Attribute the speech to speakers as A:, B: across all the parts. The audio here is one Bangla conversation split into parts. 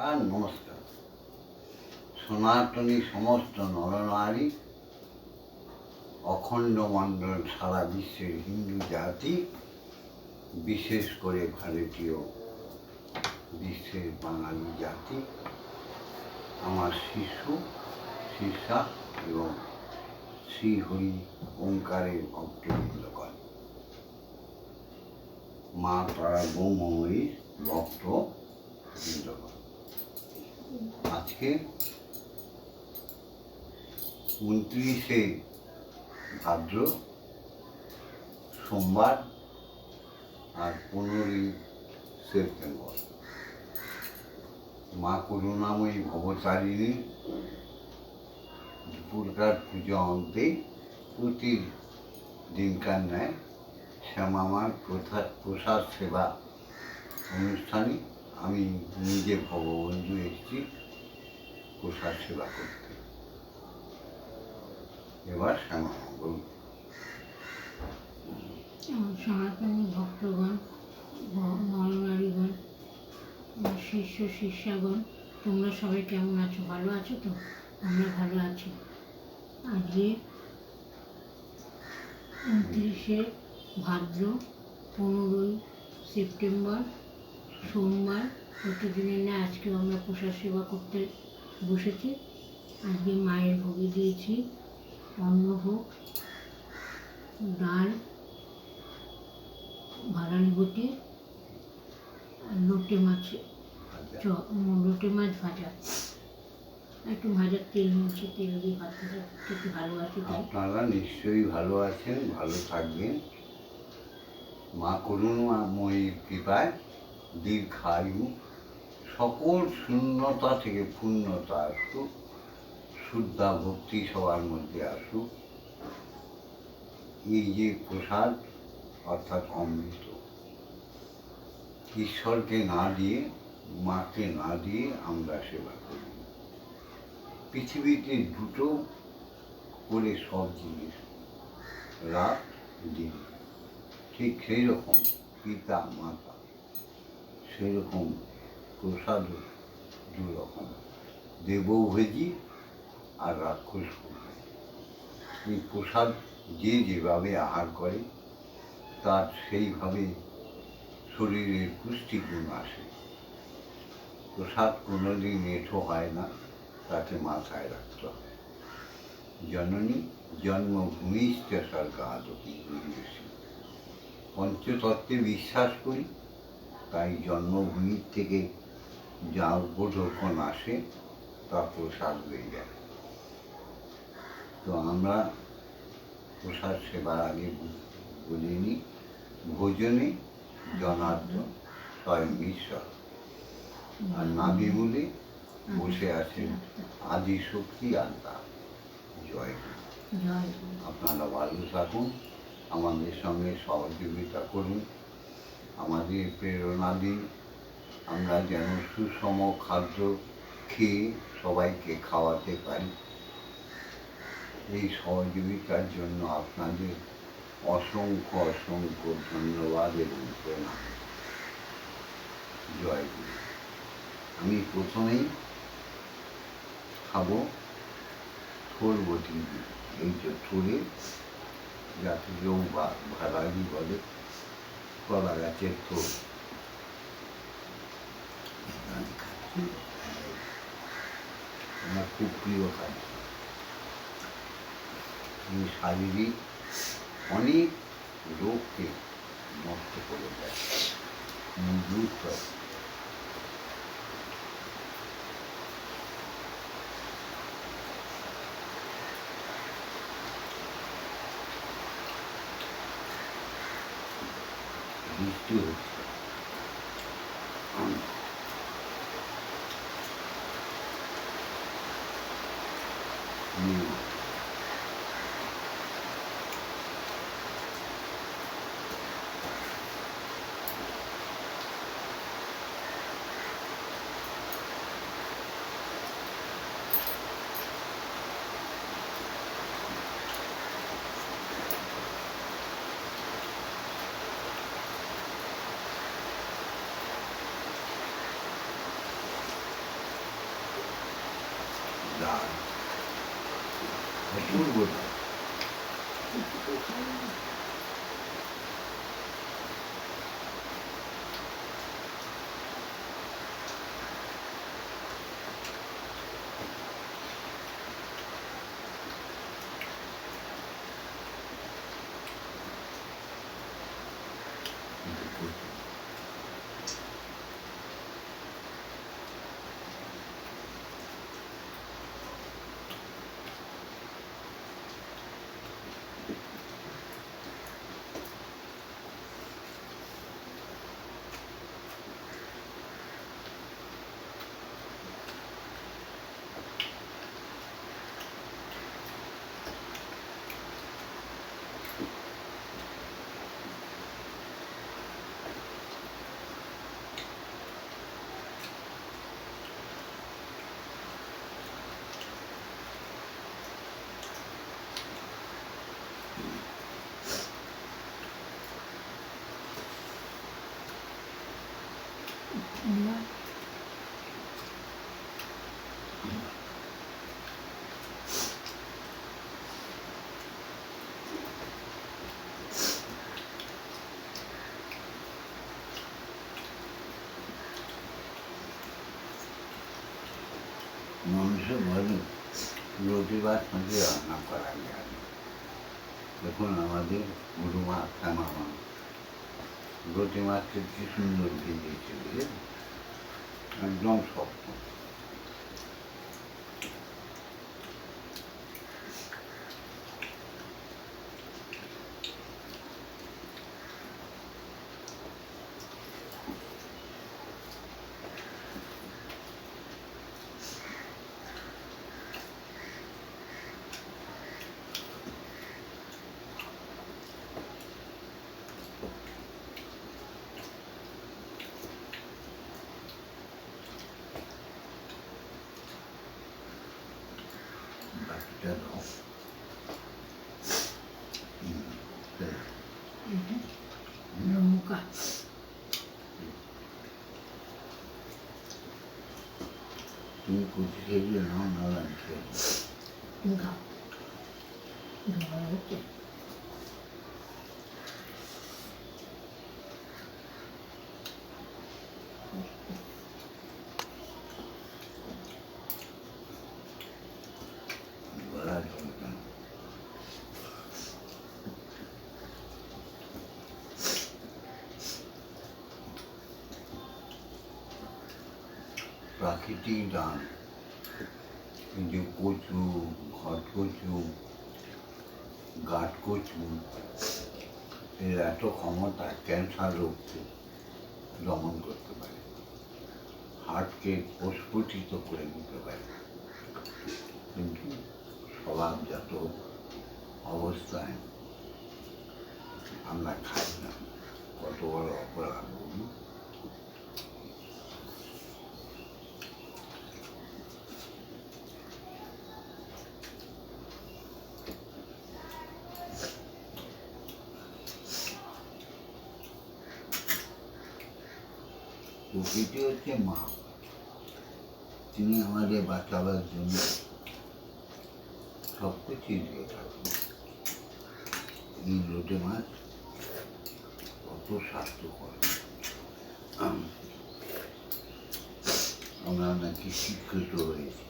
A: নমস্কার নমস্কার। সনাতনী সমস্ত নরনারী, অখণ্ড মণ্ডল সারা বিশ্বের হিন্দু জাতি, বিশেষ করে ভারতীয় বিশ্বের বাঙালি জাতি, আমার শিশু শিষ্যা এবং শ্রীহরি ওঙ্কারের ভক্তবৃন্দগণ। মা তারা বৌময়ীর ভক্ত আজকে উনত্রিশে ভাদ্র সোমবার আর পনেরোই সেপ্টেম্বর। মা করুণাময়ী ভবতারিণী দুপুরকার পুজো অন্তে প্রতি দিনকার ন্যায় শ্যামামার প্রথা প্রসাদ সেবা অনুষ্ঠানে আমি নিজে ভগবন্ধু এসেছি। প্রসাদ সেবা করতে। এবার শ্যামামা বলুন।
B: সনাতনী ভক্তগণ নরনারীগণ শিষ্য, শিষ্যাগণ, তোমরা সবাই কেমন আছো? ভালো আছো তো? আমরা ভালো আছি। আজকে উনত্রিশে ভাদ্র, পনেরোই সেপ্টেম্বর, সোমবার, প্রতিদিনের ন্যায় আজকেও আমরা প্রসাদ সেবা করতে বসেছি। আজকে মায়ের ভোগে দিয়েছি অন্নভোগ ডাল ভাড়ালি বটি আর লোটে মাছ লোটে মাছ ভাজা। একটু ভাজার তেল নিয়েছি, তেল দিয়ে ভাত ভাজা খেতে ভালোবাসি তাই।
A: আপনারা নিশ্চয়ই ভালো আছেন, ভালো থাকবেন। মা করুণাময়ীর কৃপায়। দীর্ঘায়ু। সকল শূন্যতা থেকে পূর্ণতা আসুক, শুদ্ধা ভক্তি সবার মধ্যে আসুক, এই যে প্রসাদ, অর্থাৎ অমৃত। ঈশ্বরকে না দিয়ে, মাকে না দিয়ে আমরা সেবা করি। পৃথিবীতে দুটো করে সব জিনিস, রাত, দিন। ঠিক সেই রকম পিতা, মাতা। সেই রকম প্রসাদ দু রকম দেবভোজি আর রাক্ষস এই প্রসাদ যে যেভাবে আহার করে, তার সেইভাবে শরীরের পুষ্টিগুণ আসে। প্রসাদ কোনোদিন এঁঠো হয় না, তাকে মাথায় রাখতে হবে জননী জন্মভূমিশ্চ স্বর্গাদপি পরিবেশী পঞ্চতত্ত্বে বিশ্বাস করি, তাই জন্মভূমির থেকে যা উপঢৌকন আসে তার প্রসাদ হয়ে যায়। তো আমরা প্রসাদ সেবার আগে বলিনি ভোজনে জনার্দন স্বয়ং ঈশ্বর। আর নাবি বলে বসে আছেন আদি শক্তি আত্মা। জয় আপনারা ভালো থাকুন আমাদের সঙ্গে সহযোগিতা করুন। আমাদের প্রেরণা দিন। আমরা যেন সুষম খাদ্য খেয়ে সবাইকে খাওয়াতে পারি। এই সহযোগিতার জন্য আপনাদের অসংখ্য অসংখ্য ধন্যবাদ এবং প্রণাম। জয় আমি প্রথমেই খাব থোর বটি এই যে থোরে, যাকে কেউ বা- ভাড়ালি বলে, কলা গাছের থোর। আমার খুব প্রিয় খাদ্য এই শারীরিক অনেক রোগকে নষ্ট করে দেয়। মজবুত হয় বৃষ্টি হচ্ছে।
B: আমরা
A: মানুষ বলে রুটি ভাত নাকি রান্না করা যায় রুটি কি সুন্দর ভেজেছে বুঝলেন? একদম শক্ত বাকিটা দাও হুম, এই,
B: এটা লঙ্কা
A: তুমি কুচি খেয়ে নাও না আমি খেয়ে নেব।
B: তুমি খাও ধোয়া হচ্ছে
A: বলা চলবে না। প্রাকৃতিক দান এই যে কচু ঘট কচু গাঠ কচু এর এত ক্ষমতা ক্যান্সার রোগকে দমন করতে পারে? হার্টকে প্রস্ফুটিত করে দিতে পারে। কিন্তু স্বভাবজাত অবস্থায়, আমরা খাই না। কত বড় অপরাধ প্রকৃতি হচ্ছে মা। তিনি আমাদের বাঁচাবার জন্য সব কিছুই দিয়ে থাকেন। এই লোটে মাছ কত স্বাস্থ্যকর আম, আমরা নাকি শিক্ষিত হয়েছি।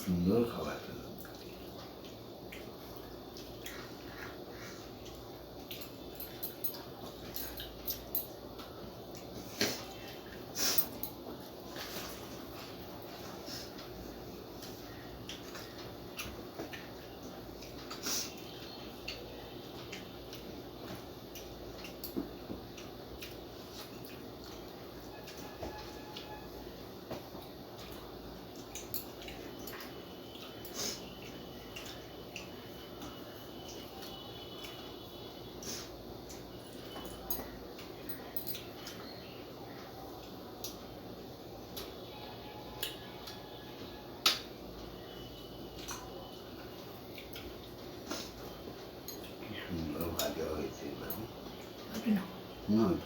A: সুন্দর খাবার খেলাম কি Genau. Na, dann.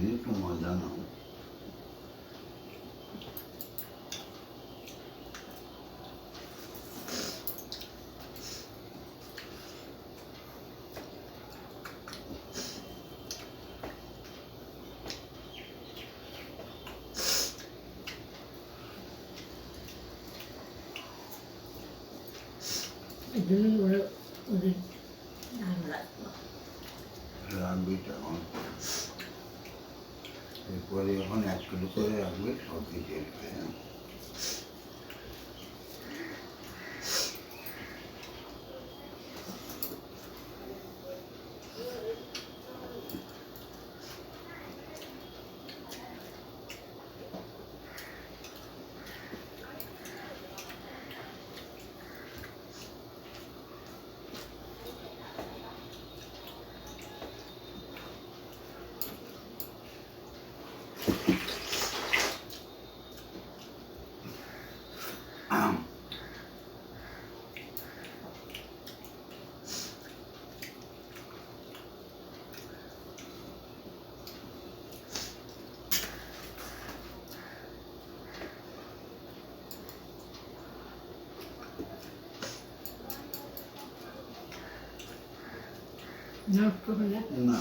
A: Mir
B: kann man
A: dann auch. 自分俺俺
B: なんだろう রাখবি
A: তখন এরপরে যখন এক কিলো করে রাখবে সব কিছু না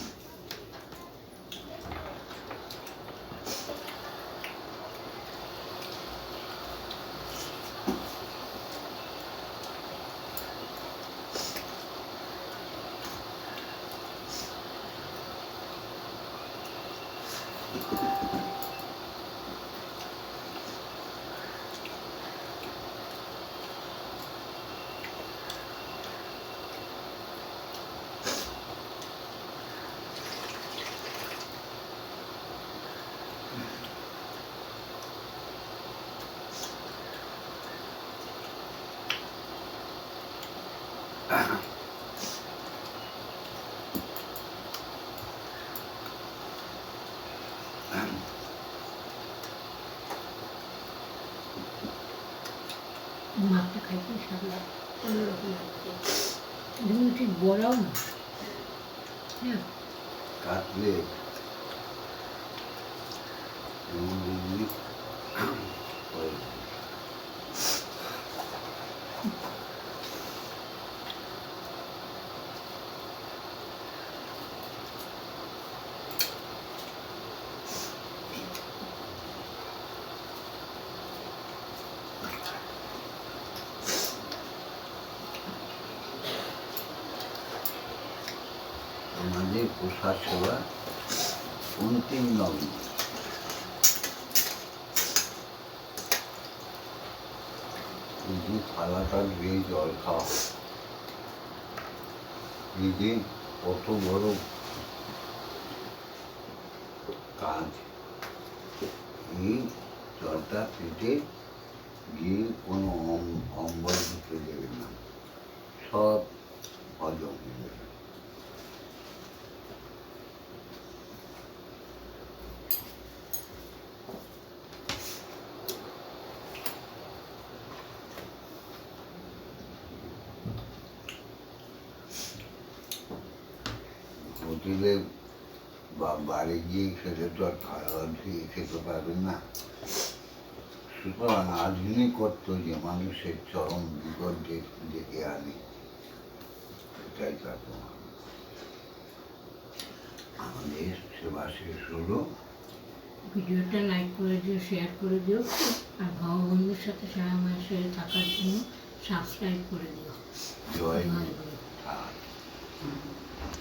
B: মাছটা খাইতে স্বাদ অন্যরকম লাগছে। যেমন ঠিক বড়াও না। হ্যাঁ।
A: কাটলে আমাদের প্রসাদ সেবা অন্তিম এই যে থালাটা ধুয়ে জল খাওয়া এই যে কত বড় কাজ। এই জলটা পেটে গিয়ে কোনো অম- অম্বল ঢুকে দেবে না। সব হজম হয়ে বা বাড়ি গিয়ে খেতে তো আর খাওয়া দিয়ে খেতে পারবেন না। সুতরাং আধুনিকত্ব যে মানুষের চরম বিপদ ডেকে আনে এটাই তার আমাদের সেবা শেষ হলো।
B: ভিডিওটা লাইক করে দিও শেয়ার করে দিও আর ভগবন্ধুর সাথে সারা সাথে থাকার জন্য সাবস্ক্রাইব করে দিও।
A: জয়